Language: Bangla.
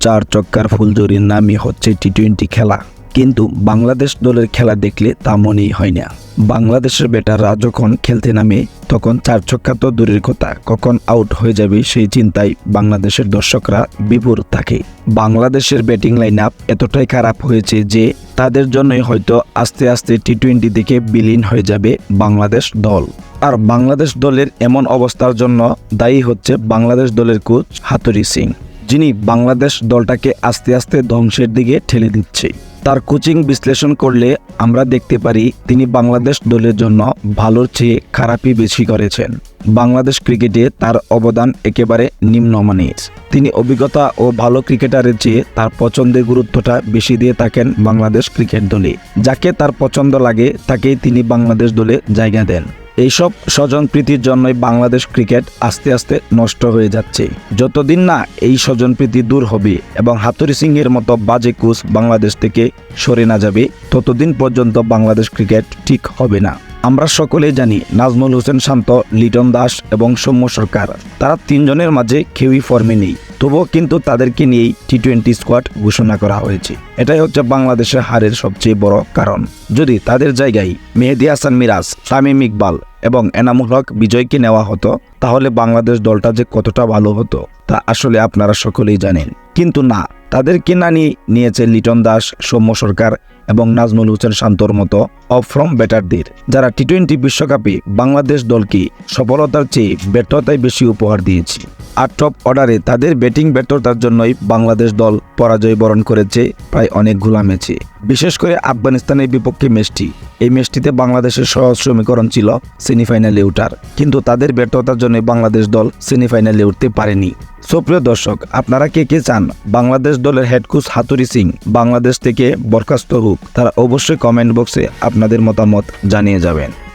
চার চক্কার ফুলজুরির নামই হচ্ছে টি টোয়েন্টি খেলা। কিন্তু বাংলাদেশ দলের খেলা দেখলে তা মনেই হয় না। বাংলাদেশের ব্যাটাররা যখন খেলতে নামে, তখন চার ছক্কা তো দূরের কথা, কখন আউট হয়ে যাবে সেই চিন্তায় বাংলাদেশের দর্শকরা বিপুর থাকে। বাংলাদেশের ব্যাটিং লাইন আপ এতটাই খারাপ হয়েছে যে, তাদের জন্যই হয়তো আস্তে আস্তে টি টোয়েন্টি থেকে বিলীন হয়ে যাবে বাংলাদেশ দল। আর বাংলাদেশ দলের এমন অবস্থার জন্য দায়ী হচ্ছে বাংলাদেশ দলের কোচ হাতুরি সিং। যিনি বাংলাদেশ দলটাকে আস্তে আস্তে ধ্বংসের দিকে ঠেলে দিচ্ছে। তার কোচিং বিশ্লেষণ করলে আমরা দেখতে পারি তিনি বাংলাদেশ দলের জন্য ভালোর চেয়ে খারাপই বেশি করেছেন। বাংলাদেশ ক্রিকেটে তার অবদান একেবারে নিম্নমানের। তিনি অভিজ্ঞতা ও ভালো ক্রিকেটারের চেয়ে তার পছন্দের গুরুত্বটা বেশি দিয়ে থাকেন বাংলাদেশ ক্রিকেট দলে। যাকে তার পছন্দ লাগে, তাকেই তিনি বাংলাদেশ দলে জায়গা দেন। এইসব স্বজনপ্রীতির জন্যই বাংলাদেশ ক্রিকেট আস্তে আস্তে নষ্ট হয়ে যাচ্ছে। যতদিন না এই স্বজনপ্রীতি দূর হবে এবং হাতুরি সিংয়ের মতো বাজে কোচ বাংলাদেশ থেকে সরে না যাবে, ততদিন পর্যন্ত বাংলাদেশ ক্রিকেট ঠিক হবে না। আমরা সকলেই জানি নাজমুল হোসেন শান্ত, লিটন দাস এবং সৌম্য সরকার, তারা তিনজনের মাঝে কেউই ফর্মে নেই। তবুও কিন্তু তাদেরকে নিয়েই টি টোয়েন্টি স্কোয়াড ঘোষণা করা হয়েছে। এটাই হচ্ছে বাংলাদেশের হারের সবচেয়ে বড় কারণ। যদি তাদের জায়গায় মেহেদি হাসান মিরাজ তামিম ইকবাল এবং এনামুল হক বিজয়কে নেওয়া হতো, তাহলে বাংলাদেশ দলটা যে কতটা ভালো হতো, তা আসলে আপনারা সকলেই জানেন। কিন্তু না, তাদেরকে না নিয়ে নিয়েছে লিটন দাস সৌম্য সরকার এবং নাজমুল হোসেন শান্তর মতো অফ ফ্রম ব্যাটারদের যারা টি টোয়েন্টি বিশ্বকাপে বাংলাদেশ দলকে সফলতার চেয়ে ব্যর্থতায় বেশি উপহার দিয়েছে। আর টপ অর্ডারে তাদের ব্যাটিং ব্যর্থতার জন্যই বাংলাদেশ দল পরাজয় বরণ করেছে, প্রায় অনেক অনেকগুলো ম্যাচে বিশেষ করে আফগানিস্তানের বিপক্ষে ম্যাচটি। এই ম্যাচটিতে বাংলাদেশের সহজ সমীকরণ ছিল সেমিফাইনালে ওঠার কিন্তু তাদের ব্যর্থতার জন্য বাংলাদেশ দল সেমিফাইনালে উঠতে পারেনি। সুপ্রিয় দর্শক, আপনারা কে কে চান? বাংলাদেশ দলের head coach Hathurusingha Bangladesh থেকে বরখাস্ত হোক। তারা অবশ্যই কমেন্ট বক্সে আপনাদের মতামত জানিয়ে যাবেন।